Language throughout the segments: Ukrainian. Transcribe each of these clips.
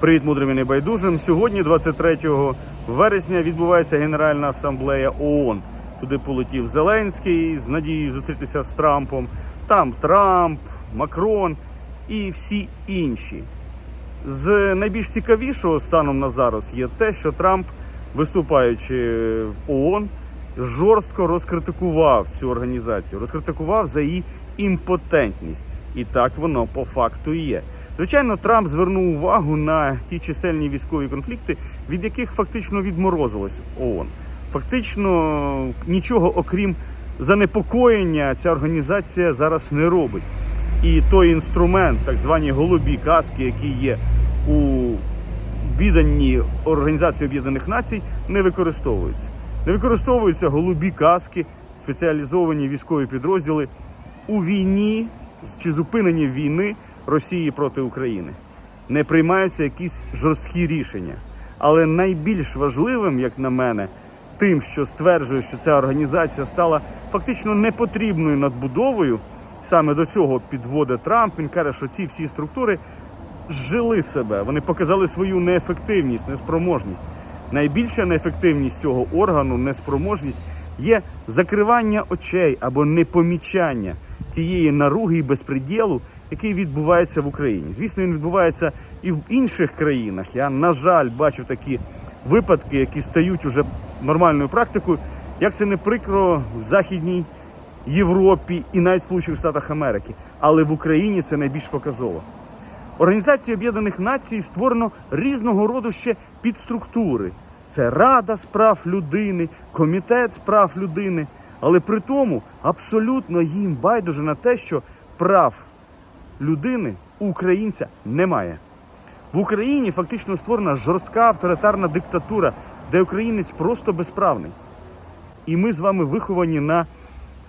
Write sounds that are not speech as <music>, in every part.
Привіт, мудрим і небайдужим. Сьогодні, 23 вересня, відбувається Генеральна асамблея ООН. Туди полетів Зеленський з надією зустрітися з Трампом. Там Трамп, Макрон і всі інші. З найбільш цікавішого станом на зараз є те, що Трамп, виступаючи в ООН, жорстко розкритикував цю організацію, розкритикував за її імпотентність. І так воно по факту є. Звичайно, Трамп звернув увагу на ті чисельні військові конфлікти, від яких фактично відморозилась ООН. Фактично нічого окрім занепокоєння ця організація зараз не робить. І той інструмент, так звані голубі каски, які є у відданні Організації Об'єднаних Націй, не використовуються. Не використовуються голубі каски, спеціалізовані військові підрозділи у війні чи зупиненні війни Росії проти України. Не приймаються якісь жорсткі рішення. Але найбільш важливим, як на мене, тим, що стверджує, що ця організація стала фактично непотрібною надбудовою. Саме до цього підводить Трамп. Він каже, що ці всі структури жили себе, вони показали свою неефективність, неспроможність. Найбільша неефективність цього органу, неспроможність, є закривання очей або непомічання тієї наруги і безпреділу, який відбувається в Україні. Звісно, він відбувається і в інших країнах. Я, на жаль, бачу такі випадки, які стають уже нормальною практикою. Як це не прикро в Західній Європі і навіть Сполучених Штатах Америки. Але в Україні це найбільш показово. Організація Об'єднаних Націй створено різного роду ще підструктури. Це Рада з прав людини, комітет з прав людини. Але при тому абсолютно їм байдуже на те, що прав людини українця немає. В Україні фактично створена жорстка авторитарна диктатура, де українець просто безправний. І ми з вами виховані на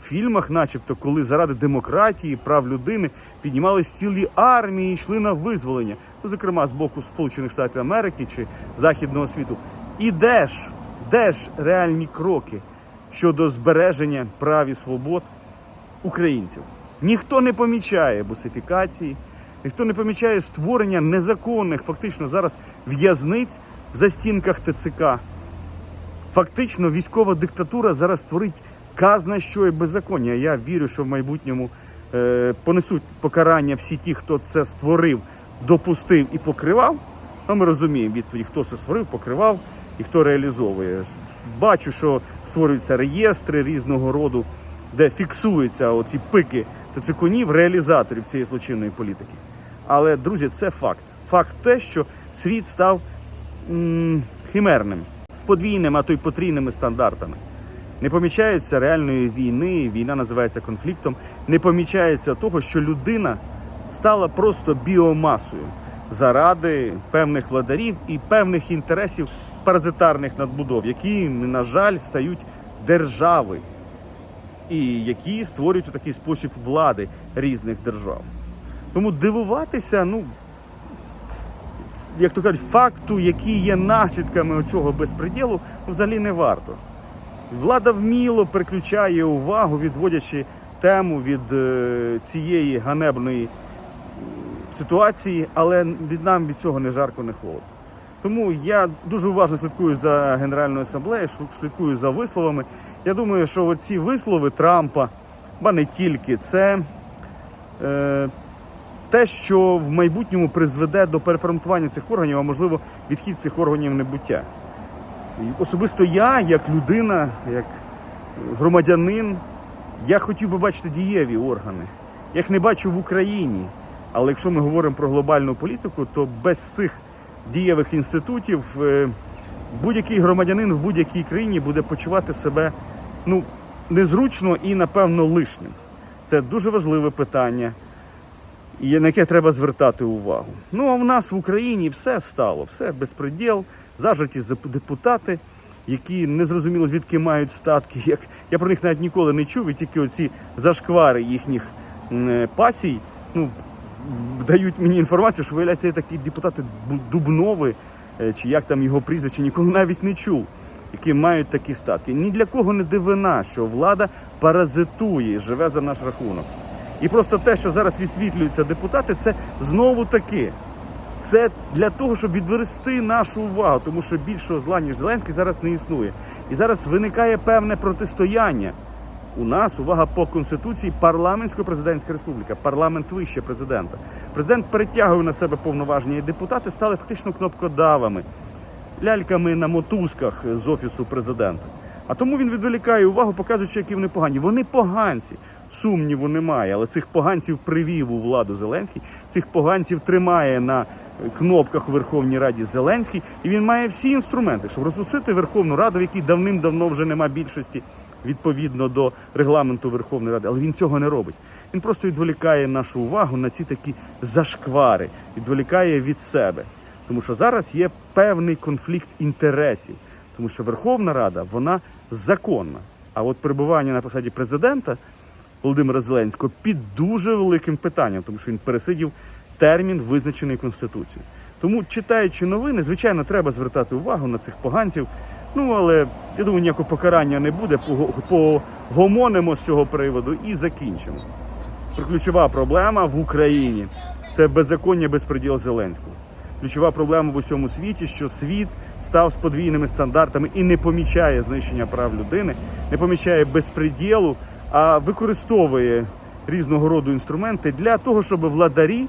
фільмах, начебто, коли заради демократії, прав людини піднімались цілі армії, і йшли на визволення, ну, зокрема з боку Сполучених Штатів Америки чи Західного світу. І де ж, де ж реальні кроки щодо збереження прав і свобод українців? Ніхто не помічає бусифікації, ніхто не помічає створення незаконних, фактично зараз в'язниць в застінках ТЦК. Фактично, військова диктатура зараз творить казна, що і беззаконня. Я вірю, що в майбутньому е, понесуть покарання всі ті, хто це створив, допустив і покривав. Ну, ми розуміємо відповідь, хто це створив, покривав і хто реалізовує. Бачу, що створюються реєстри різного роду, де фіксуються оці пики ТЦКонів, реалізаторів цієї злочинної політики. Але, друзі, це факт. Факт те, що світ став м- химерним, з подвійними, а то й потрійними стандартами. Не помічається реальної війни, війна називається конфліктом. Не помічається того, що людина стала просто біомасою заради певних владарів і певних інтересів паразитарних надбудов, які, на жаль, стають держави, і які створюють у такий спосіб влади різних держав. Тому дивуватися, ну як то кажуть, факту, які є наслідками цього безпреділу, взагалі не варто. Влада вміло переключає увагу, відводячи тему від е, цієї ганебної ситуації, але від нам від цього не жарко, не холодно. Тому я дуже уважно слідкую за Генеральною асамблеєю, слідкую за висловами. Я думаю, що оці вислови Трампа, ба не тільки, це е, те, що в майбутньому призведе до переформатування цих органів, а можливо відхід цих органів небуття. І Особисто я, як людина, як громадянин, я хотів би бачити дієві органи. Я їх не бачу в Україні. Але якщо ми говоримо про глобальну політику, то без цих дієвих інститутів е, будь-який громадянин в будь-якій країні буде почувати себе ну, незручно і, напевно, лишнім. Це дуже важливе питання, на яке треба звертати увагу. Ну а в нас в Україні все стало, все безпреділ, зажиті зап- депутати, які не зрозуміло звідки мають статки. <laughs> Як я про них навіть ніколи не чув, і тільки оці зашквари їхніх е, пасій, ну дають мені інформацію, що виявляється, такі депутати Дубнови, е, чи як там його прізвище, ніколи навіть не чув, які мають такі статки. Ні для кого не дивина, що влада паразитує, і живе за наш рахунок. І просто те, що зараз висвітлюються депутати, це знову таки Це для того, щоб відвести нашу увагу, тому що більшого зла, ніж Зеленський, зараз не існує. І зараз виникає певне протистояння. У нас увага по конституції парламентсько-президентська республіка, парламент вище президента. Президент перетягує на себе повноваження, і депутати стали фактично кнопкодавами, ляльками на мотузках з офісу президента. А тому він відволікає увагу, показуючи, які вони погані. Вони поганці, сумніву немає, але цих поганців привів у владу Зеленський, цих поганців тримає на кнопках у Верховній Раді Зеленський, і він має всі інструменти, щоб розпустити Верховну Раду, в якій давним-давно вже нема більшості відповідно до регламенту Верховної Ради. Але він цього не робить. Він просто відволікає нашу увагу на ці такі зашквари, відволікає від себе. Тому що зараз є певний конфлікт інтересів, тому що Верховна Рада вона законна. А от перебування на посаді президента Володимира Зеленського під дуже великим питанням, тому що він пересидів термін, визначений Конституцією. Тому, читаючи новини, звичайно, треба звертати увагу на цих поганців. Ну але я думаю, ніякого покарання не буде. Погомонимо з цього приводу і закінчимо. Ключова проблема в Україні це беззаконня безпреділ Зеленського. Ключова проблема в усьому світі, що світ став з подвійними стандартами і не помічає знищення прав людини, не помічає безпреділу, а використовує різного роду інструменти для того, щоб владарі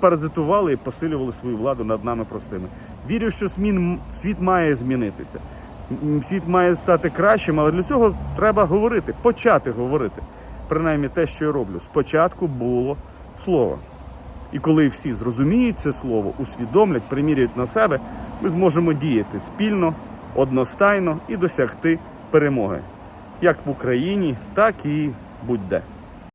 паразитували і посилювали свою владу над нами простими. Вірю, що змін світ має змінитися. Світ має стати кращим, але для цього треба говорити, почати говорити. Принаймні те, що я роблю. Спочатку було слово. І коли всі зрозуміють це слово, усвідомлять, приміряють на себе, ми зможемо діяти спільно, одностайно і досягти перемоги як в Україні, так і будь-де.